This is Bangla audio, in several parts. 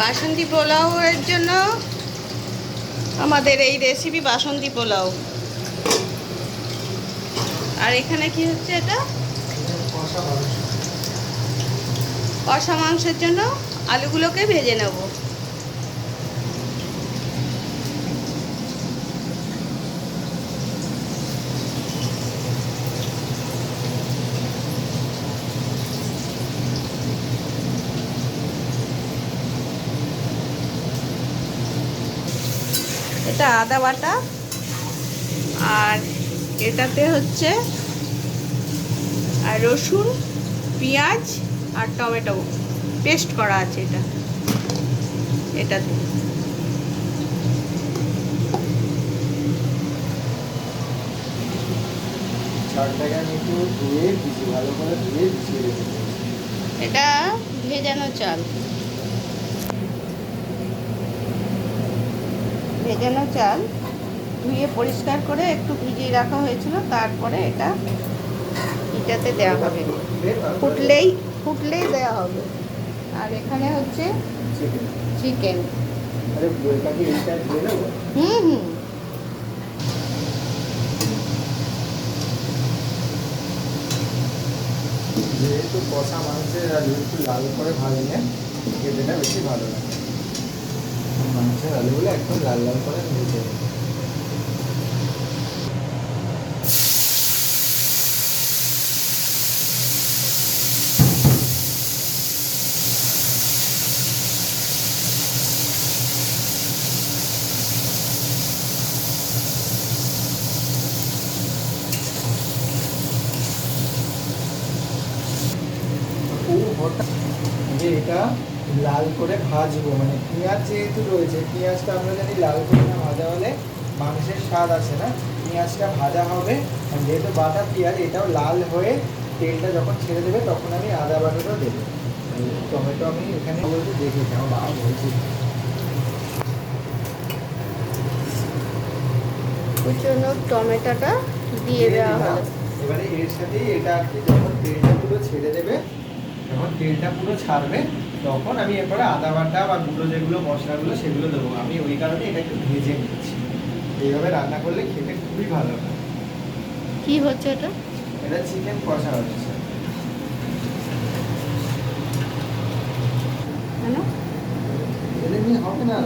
বাসন্তী পোলাওয়ের জন্য আমাদের এই রেসিপি বাসন্তী পোলাও। আর এখানে কি হচ্ছে এটা? কষা মাংসের জন্য আলুগুলোকে ভেজে নেব। এটা আদা বাটা আর এটাতে হচ্ছে আর রসুন পেঁয়াজ আর টমেটো। পেস্ট করা আছে এটা। এটাতে। এটা ভেজানো চাল। ভেজানো চাল ধুয়ে পরিষ্কার করে একটু ভিজিয়ে রাখা হয়েছিল, তারপরে এটা এটাতে দেওয়া হবে। ফুটলেই ফুটলেই দেওয়া হবে। আর এখানে হচ্ছে চিকেন। আরে হুম হুম। যেহেতু কষা মাংসের আলু একটু লাল করে ভাজলে খেতেটা বেশি ভালো লাগে। মাংসের আলুগুলো একদম লাল লাল করে ভেজে নেব। পুরো ভর্তা যে এটা লাল করে ভাজবো মানে পেঁয়াজ যেহেতু রয়েছে পেঁয়াজটা আমরা জানি লাল করে না ভাজা হলে মাংসের স্বাদ আসে না। পেঁয়াজটা ভাজা হবে যেহেতু বাটা পেঁয়াজ এটাও লাল হয়ে তেলটা যখন ছেড়ে দেবে তখন আমি আদা বাটাটাও দেবো। টমেটো আমি এখানে বলতে দেখেছি আমার মা বলছি। ওই জন্য টমেটোটা দিয়ে দেওয়া। হলো। এবারে এর সাথে এটা আর কি যখন তেলটা পুরো ছেড়ে দেবে যখন তেলটা পুরো ছাড়বে তখন আমি এরপরে আদা বাটা বা গুঁড়ো যেগুলো মশলাগুলো সেগুলো দেবো। আমি ওই কারণে এটা একটু ভেজে নিচ্ছি। এইভাবে রান্না করলে খেতে খুবই ভালো হয়। কি হচ্ছে এটা? এটা চিকেন কষা হচ্ছে।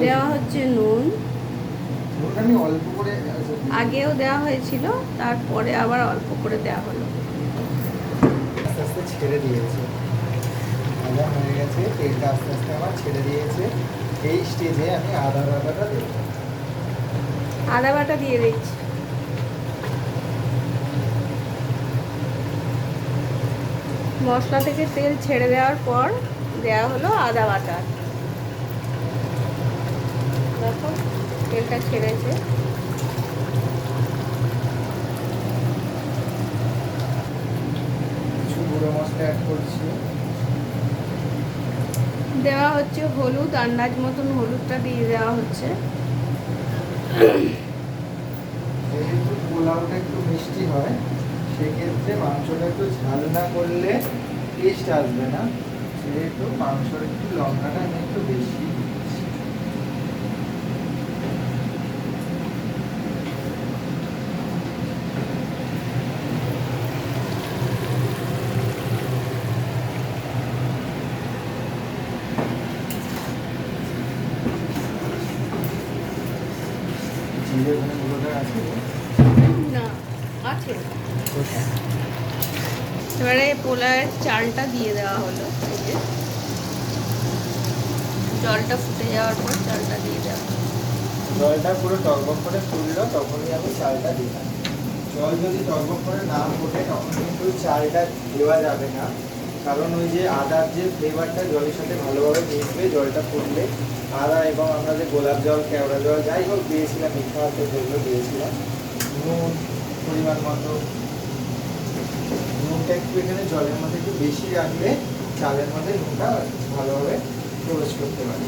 দেওয়া হচ্ছে নুন। নুন আমি অল্প করে আগেও দেওয়া হয়েছিল তারপরে আবার অল্প করে দেওয়া হলো। আস্তে আস্তে ছেড়ে দিয়েছে। ভাজা হয়ে গেছে তেলটা আস্তে আস্তে আমার ছেড়ে দিয়েছে। এই স্টেজে আমি আদা বাটাটা দেবো। আদা বাটা দিয়ে দিচ্ছি। মশলা থেকে তেল ছেড়ে দেওয়ার পর দেওয়া হলো আদা বাটা। দেখো তেলটা ছেড়েছে। কিছু গুঁড়ো মশলা অ্যাড করছি। দেওয়া হচ্ছে হলুদ, আন্দাজ মতন হলুদটা দিয়ে দেওয়া হচ্ছে। পোলাওটা একটু মিষ্টি হয়, সেক্ষেত্রে মাংসটা একটু ঝাল না করলে টেস্ট আসবে না। সেহেতু মাংসটা একটু লঙ্কাটা একটু বেশি দিচ্ছি। জিরে ধনে গুঁড়োটা আছে না আছে কোথায়? এবারে পোলার চালটা দিয়ে দেওয়া হলো জলটা ফুটে যাওয়ার পর চালটা দিয়ে দেওয়া জলটা পুরো টকবক করে তখনই আমি চালটা দিলাম। জল যদি টকবক করে না ফোটে, তখন কিন্তু চালটা দেওয়া যাবে না। কারণ ওই যে আদার যে ফ্লেভারটা জলের সাথে ভালোভাবে মিশবে, জলটা ফুটলে আদা এবং আমরা যে গোলাপ জল, কেওড়া জল, যাই হোক দিয়েছিলাম, মিঠা হাতে যেগুলো দিয়েছিলাম। নুন পরিমাণ মতো। নুনটা একটু এখানে জলের মধ্যে একটু বেশি রাখলে চালের মধ্যে নুনটা ভালোভাবে প্রবেশ করতে পারে।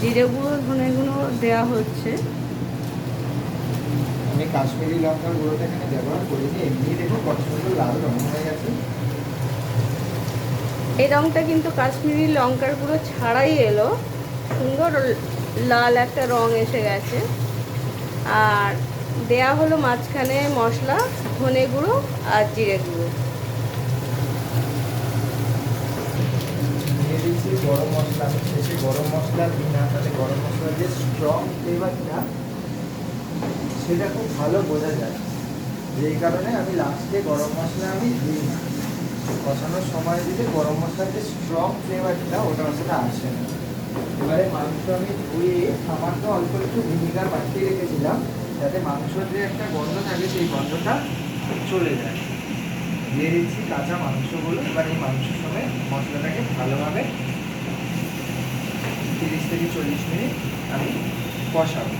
জিরে গুঁড়ো, ধনে গুঁড়ো দেওয়া হচ্ছে। কাশ্মীরি লঙ্কার গুঁড়োটা এখানে ব্যবহার করিনি এমনি দেখুন কত সুন্দর লাল রং হয়ে গেছে। এই রঙটা কিন্তু কাশ্মীরি লঙ্কার গুঁড়ো ছাড়াই এলো। সুন্দর লাল একটা রং এসে গেছে। আর দেয়া হলো মাঝখানে মশলা ধনে গুঁড়ো আর জিরে গুঁড়ো। গরম মশলা শেষে গরম মশলা দিই না তাহলে গরম মশলার যে স্ট্রং ফ্লেভারটা সেটা খুব ভালো বোঝা যায়। যেই কারণে আমি লাস্টে গরম মশলা আমি দিই না। কষানোর সময় দিলে গরম মশলার যে স্ট্রং ফ্লেভারটা ওটা সেটা আসে না। এবারে মাংস আমি ধুয়ে সামান্য অল্প একটু ভিনিগার মাখিয়ে রেখেছিলাম, যাতে মাংসর যে একটা গন্ধ থাকে সেই গন্ধটা চলে যায়। দিয়ে দিচ্ছি কাঁচা মাংসগুলো। এবার এই মাংসের সময় মশলাটাকে ভালোভাবে তিরিশ থেকে চল্লিশ মিনিট আমি কষাবো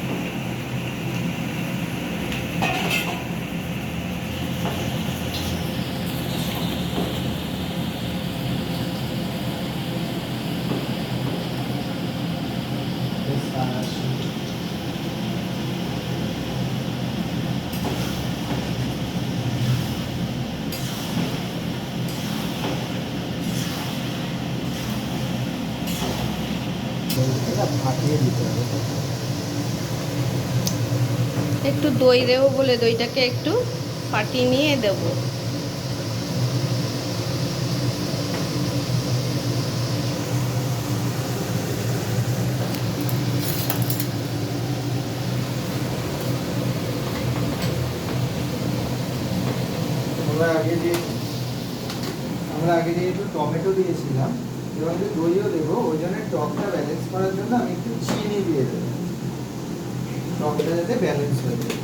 বেশ আহ, এটা ভাপিয়ে দিতে হবে একটু দই দেবো বলে দইটাকে একটু ফাটিয়ে নিয়ে দেবো। আমরা আগে যে আমরা আগে যেহেতু টমেটো দিয়েছিলাম এবং যে দইও দেবো, ওই জন্য টকটা ব্যালেন্স করার জন্য আমি একটু চিনি দিয়ে দেবো। টকটা যাতে ব্যালেন্স হয়ে যায়।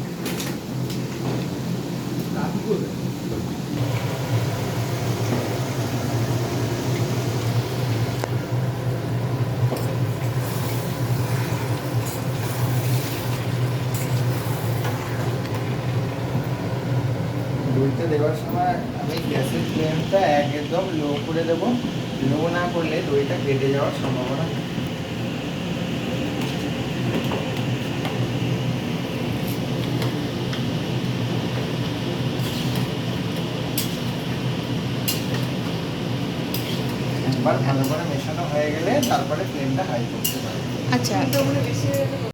দইটা দেওয়ার সময় আমি গ্যাসের ফ্লেমটা একদম লো করে দেবো। লো না করলে দইটা কেটে যাওয়ার সম্ভাবনা থাকে। ভালো করে মেশানো হয়ে গেলে তারপরে ফ্লেমটা হাই করতে পারে আচ্ছা।